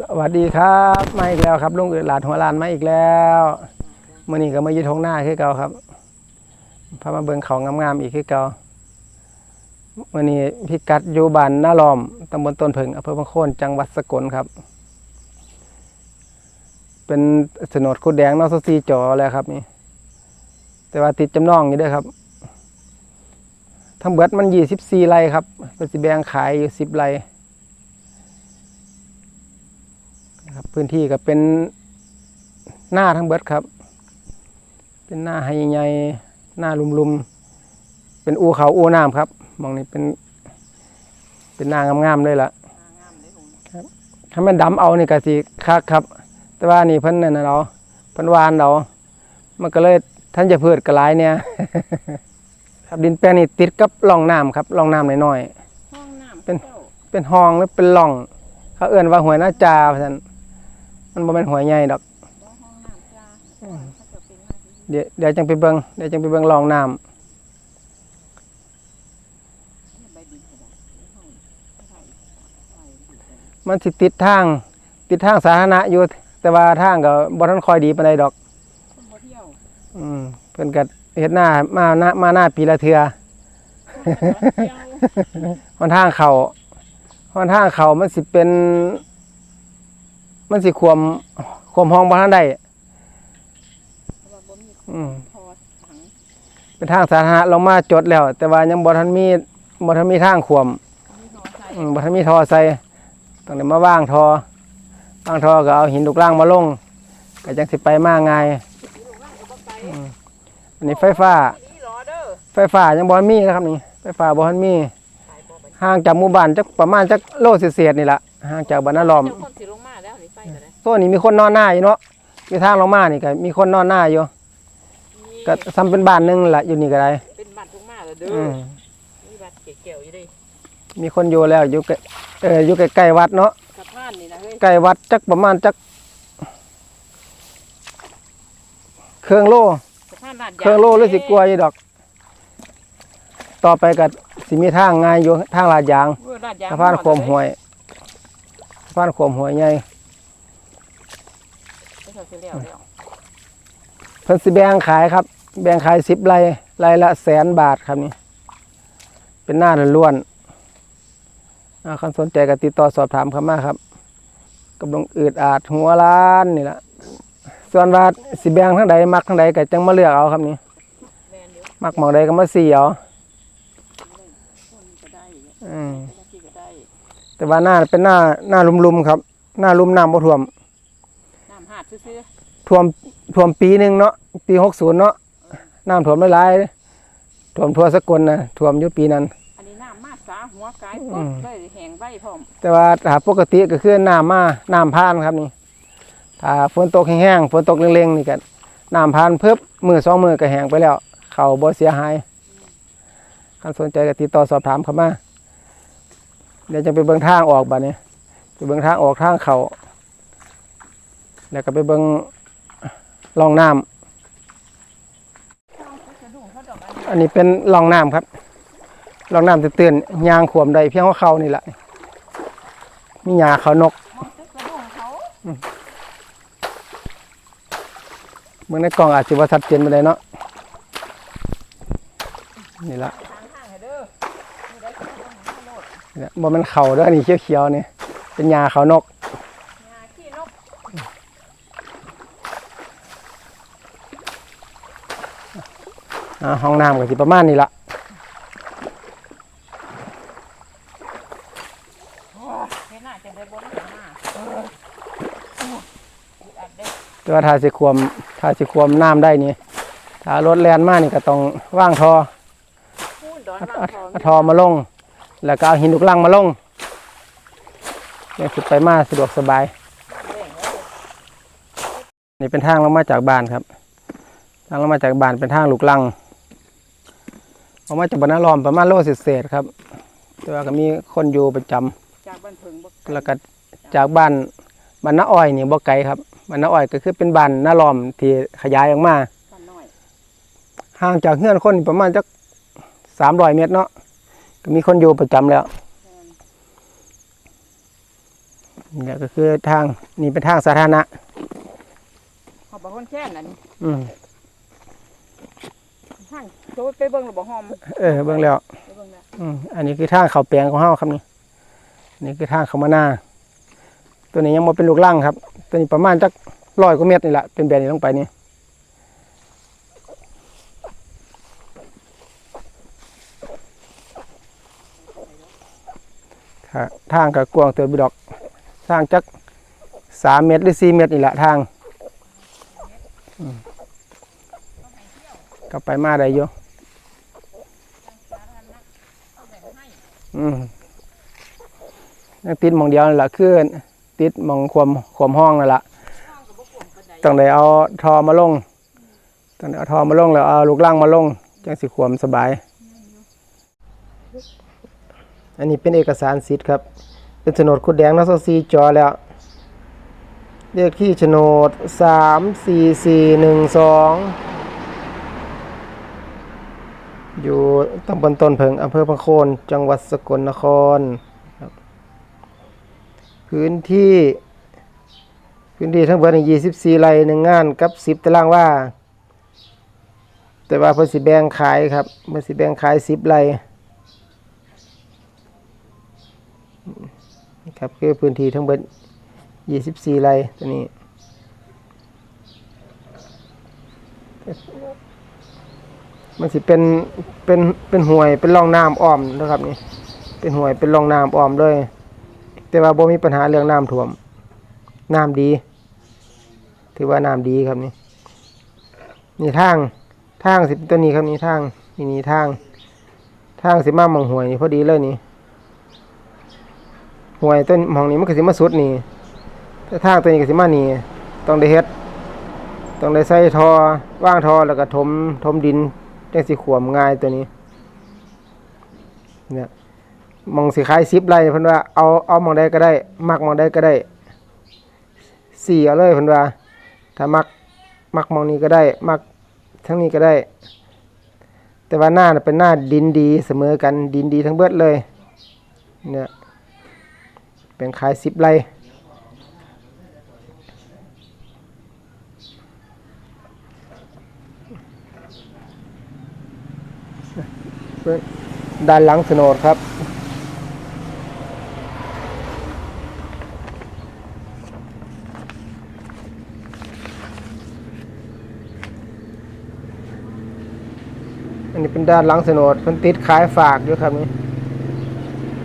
สวัสดีครับมาอีกแล้วครับลุงอืดหลาดหัวลานมาอีกแล้วมื่อนี้ก็มายืดทงหน้าคือเก่าครับพามาเบิ่งเขางามๆอีกคือเก่ามื่อนี้พิกัดอยู่บ้านนาลอมตำบลต้นเพิงอำเภอบางโคนจังหวัดสกลครับ เป็นโฉนดคุดแดงนอสซีจอแล้วครับนี่ แต่ว่าติดจำนองอยู่ด้วยครับทั้งเบิดมันยี่สิบสี่ไร่ครับเป็นสิแบงขายอยู่สิบไร่ ครับพื้นที่ก็เป็นหน้าทั้งเบิดครับ เป็นหน้าไฮใหญ่หน้าลุมๆ เป็นอูเขาอูน้ำครับหมองนี้เป็น เป็นหน้างามๆเลยล่ะครับถ้ามันดำเอานี่ก็สิคักครับ แต่ว่านี่เพิ่นนั่นน่ะเนาะเพิ่นหวานเรา มันก็เลยท่านจะพืชกระไรเนี่ยครับดินแปลงนี่ติดกับร่องน้ำครับร่องน้ำน้อยๆห้องน้ำเป็นจ้าเป็นห้องหรือเป็นหล่อง เขาเอื่นว่าหวยหน้าจาเพราะฉะนั้น มันบ่เป็นหวยใหญ่ดอกบ่ห้องน้ำจ้าถ้าเกิดเป็นมาที่เดี๋ยวเดี๋ยวจังไปเบิงเดี๋ยวจังไปเบิงหลองน้ใบดินกระดาษห้องไผ่ไผ่ดินกระดาษำมันสิติดทาง ติดทางสาธารณะอยู่แต่ว่าทางก็บ่ทันคอยดีปานใดดอกคนบ่เที่ยวอืมเพิ่นก็เฮ็ดหน้ามาหน้ามาหน้าปีละเทื่อเที่ยวหนทางเขาหนทางเขามันสิเป็น มันสิควมควมห้องบ่ทันได้เพราะว่าบ่มีอืมพอถังเป็นทางสาธารณะลงมาจดแล้ว แต่ว่ายังบ่ทันมีบ่ทันมีทางควมมีหอใส่อืมบ่ทันมีทอใส่ต้องได้มาว่างทอว่างทอก็เอาหินลูกล่างมาลงก็จังสิไปมาง่ายลูกหลานก็บ่ไปอันนี้ไฟฟ้านี่รอเด้อไฟฟ้ายังบ่ทันมีนะครับนี่ไฟฟ้าบ่ทันมีตายบ่ไปห่างจากหมู่บ้านจักประมาณจักโลเศษๆนี่ล่ะห่างจากบ้านนาล้อม เจ้าคนสิลงมาแล้วนี่ไปก็ได้โซนนี้มีคนนอนหน้าอยู่เนาะมีทางลงมานี่ก็มีคนนอนหน้าอยู่นี่ก็ซ้ำเป็นบ้านหนึงล่ะอยู่นี่ก็ได้เป็นบ้านทุ่งมาแล้วเด้อือมมีบ้านเก๋ๆอยู่เด้มีคนอยู่แล้วอยู่ใกล้เอออยู่ใกล้ๆวัดเนาะ สะพานนี่นะเฮ้ยใกล้วัดจักประมาณจักเครื่องโลสะพานลาดยางเครื่องโลหรือสิกลัวอยู่ดอก ต่อไปก็สิมีทางง่ายอยู่ทางลาดยางเออลาดยางสะพานโคมห้วยสะพานโคมห้วยใหญ่ เดี๋ยวสิแล้วแล้วเพิ่นสิแบ่งขายครับ แบ่งขาย10ไร่ไร่ละแสนบาทครับนี่ เป็นหน้าล้วนๆอ่าคันสนใจก็ติดต่อสอบถามเข้ามาครับกำลังอืดอาดหัวล้านนี่ล่ะส่วนว่าสิแบ่งทางใดมักทางใดก็จังมาเลือกเอาครับนี่แม่นอยู่มักหมองใดก็มาสี่เอาคนก็ได้อืม เจ้าหน้าที่ก็ได้แต่ว่าหน้าเป็นหน้าหน้าลุมๆครับ หน้าลุมน้ำบ่ท่วม ซื่อท่วมท่วมปีหนึ่งเนาะปีหกศูนย์เนาะน้ำท่วมไม่ร้ายๆท่วมทั่วสกลนะท่วมอยู่ปีนั้น ๆอันนี้น้ำมาสาหัวกายอืปุ๊บมเลยแห้งใบพร้อมแต่ว่าถ้าปกติก็คือน้ำมาน้ำพานครับนี่ถ้าฝนตกแห้งๆฝนตกเร่งๆนี่ก็น้ำพานเพิ่มมือสองมือก็แห้งไปแล้ว เขาบ่เสียหายคันสนใจก็ติดต่อสอบถามเข้ามาเดี๋ยวจะไปเบิ่งทางออกบัดนี้ไปเบิ่งทางออกทางเขา แล้วก็ไปเบิ่งร่องน้ำอันนี้เป็นร่องน้ำครับร่องน้ำตื้นๆยางขวมได้เพียงว่าเขานี่แหละมีหญ้าเขานกมันกเมื่อในกล่องอาจจะว่าชัดเจนไปเลยเนาะนี่ละเมื่องให้โลดเนี่ยบ่มันเข่าด้ออันนี้เขียวๆนี่เป็นหญ้าเขานก งาขี้นก อ่า ห้องน้ำก็สิประมาณนี้ละเห็นหน้าจะได้บ่ได้มาอัดได้แต่ว่าถ้าสิควมถ้าสิควมน้ำได้นี่ถ้ารถแลนมากนี่ก็ต้องว่างทอทอมาลง แล้วก็เอาหินลูกลังมาลงเนี่ยสิไปมาสะดวกสบาย นี่เป็นทางลงมาจากบ้านครับ ทางลงมาจากบ้านเป็นทางลูกลัง ออกมาจากบ้านนาล้อมประมาณโลเศษๆครับ แต่ว่าก็มีคนอยู่ประจำจากบ้านเพิงบ่แล้วก็จากบ้านบ้านนาอ้อยนี่บ่ไกลครับบ้านนาอ้อยก็คือเป็นบ้านนาล้อมที่ขยายออกมาบ้านน้อยห่างจากเฮือนคนประมาณจักสามร้อยเมตรเนาะก็มีคนอยู่ประจำแล้วแม่นนี่แหละก็คือทางนี่เป็นทางสาธารณะหอมบ่คนแค่นอันนี้อืม ทางโตไปเบิ่งแล้วบ่หอมเออเบิ่งแล้วไปเบิ่งแล้วอืมอันนี้คือทางเขาแปลงของเฮาครับนี่นี่คือทางเขามาหน้า ตัวนี้ยังบ่เป็นลูกลังครับ ตัวนี้ประมาณจักร้อยกว่าเมตรนี่แหละเป็นแบบนี้ลงไปนี่ค่ะทางก็กว้างเติบอยู่ดอกทางจักสามเมตรหรือสี่เมตรนี่แหละทาง อืม ก็ไปมาได้อยู่อืมยังติดมองเดียวนั่นแหละคือติดมองความความห้องนั่นแหละต้องได้เอาทอมาลงต้องได้เอาทอมาลงแล้วเอาลูกล่างมาลงจังสิขวมสบาย อันนี้เป็นเอกสารสิทธิ์ครับ เป็นโฉนดคุดแดงนะโซซีจอแล้วเลขที่โฉนดสามสี่สี่หนึ่งสอง อยู่ตำบลต้นเพิงอำเภอพังโคน จังหวัดสกลนคร พื้นที่ พื้นที่ทั้งหมดยี่สิบสี่ไร่หนึ่งงานกับสิบตารางว่า แต่ว่าเพิ่นสิแบ่งขายครับเพิ่นสิแบ่งขายสิบไร่ครับคือพื้นที่ทั้งหมดยี่สิบสี่ไร่ตัวนี้ มันสิเป็นเป็นเป็นห่วยเป็นร่องน้ำอ้อมนะครับนี่ เป็นห่วยเป็นร่องน้ำอ้อมเลย แต่ว่าบ่มีปัญหาเรื่องน้ำท่วม น้ำดี ถือว่าน้ำดีครับนี่นี่ทางทางสิเป็นตัวนี้ครับนี่ทางนี่นี่ทาง ทางสิมาหมองห่วยนี่พอดีเลยนี่ห่วยต้นหมองนี้มันก็สิมาสุดนี่แต่ทางตัวนี้ก็สิมานี่ต้องได้เฮ็ดต้องได้ใส่ทอว่างทอแล้วก็ถมถมดิน จังสิขวมง่ายตัวนี้ เนี่ยมองสิขายสิบไรเพิ่นว่าเอาเอามองได้ก็ได้ มักมองได้ก็ได้สี่เอาเลยเพิ่นว่า ถ้ามักมักมองนี้ก็ได้ มักทั้งนี้ก็ได้ แต่ว่าหน้าเป็นหน้าดินดีเสมอกันดินดีทั้งเบิดเลย เนี่ยเป็นขายสิบไร ด้านหลังโฉนดครับ อันนี้เป็นด้านหลังโฉนดมันติดขายฝากอยู่ครับนี่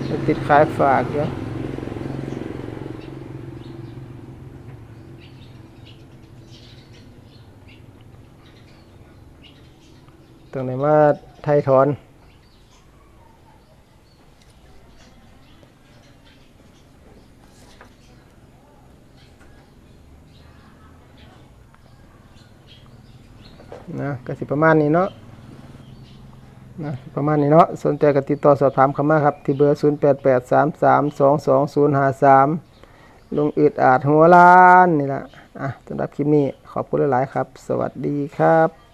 มันติดขายฝากอยู่ตรงไหนมาไทยถอน นะ ก็สิประมาณนี้เนาะนะประมาณนี้เนาะสนใจก็ติดต่อสอบถามเข้ามาครับ ที่เบอร์ 0 8 8 3 3 2 2 0 5 3ลงอึดอาดหัวล้านนี่แหละอะสำหรับคลิปนี้ขอบคุณหลาย ๆ ครับ สวัสดีครับ